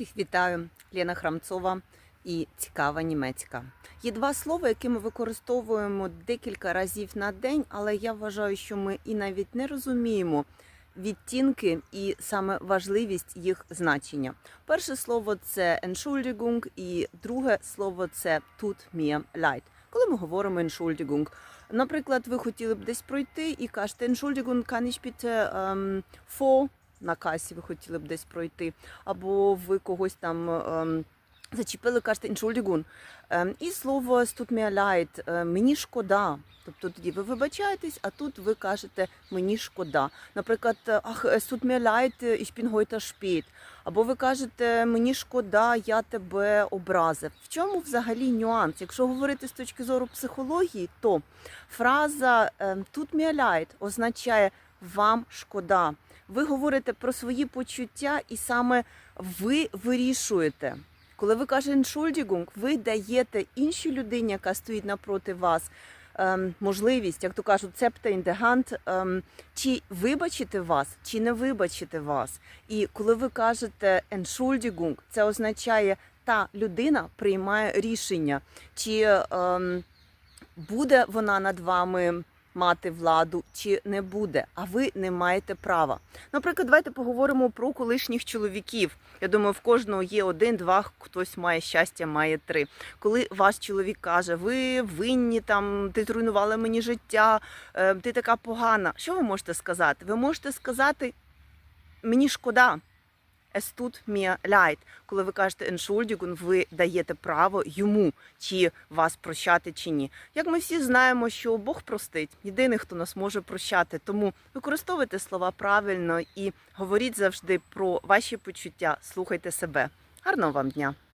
Всіх вітаю, Лена Храмцова і цікава німецька. Є два слова, які ми використовуємо декілька разів на день, але я вважаю, що ми і навіть не розуміємо відтінки і саме важливість їх значення. Перше слово це Entschuldigung, і друге слово це tut mir leid. Коли ми говоримо Entschuldigung, наприклад, ви хотіли б десь пройти і кажете Entschuldigung, kann ich bitte ähm, vor на касі ви хотіли б десь пройти, або ви когось там ем, зачепили, кажете Entschuldigung. Ем, і слово «es mir leid», мені шкода. Тобто тоді ви вибачаєтесь, а тут ви кажете мені шкода. Наприклад, ах, es tut mir leid, ich bin heute spät. Або ви кажете мені шкода, я тебе образив. В чому взагалі нюанс? Якщо говорити з точки зору психології, то фраза tut mir leid означає вам шкода. Ви говорите про свої почуття, і саме ви вирішуєте. Коли ви кажете Entschuldigung, ви даєте іншій людині, яка стоїть напроти вас, ем, можливість, як то кажуть, цепта hand, ем, чи вибачити вас, чи не вибачити вас. І коли ви кажете Entschuldigung, це означає, та людина приймає рішення, чи ем, буде вона над вами мати владу чи не буде, а ви не маєте права. Наприклад, давайте поговоримо про колишніх чоловіків. Я думаю, в кожного є один, два, хтось має щастя, має три. Коли ваш чоловік каже, ви винні там, ти зруйнувала мені життя, е, ти така погана. Що ви можете сказати? Ви можете сказати мені шкода. Es tut mir leid. Коли ви кажете Entschuldigung, ви даєте право йому, чи вас прощати, чи ні. Як ми всі знаємо, що Бог простить, єдиний, хто нас може прощати. Тому використовуйте слова правильно і говоріть завжди про ваші почуття, слухайте себе. Гарного вам дня!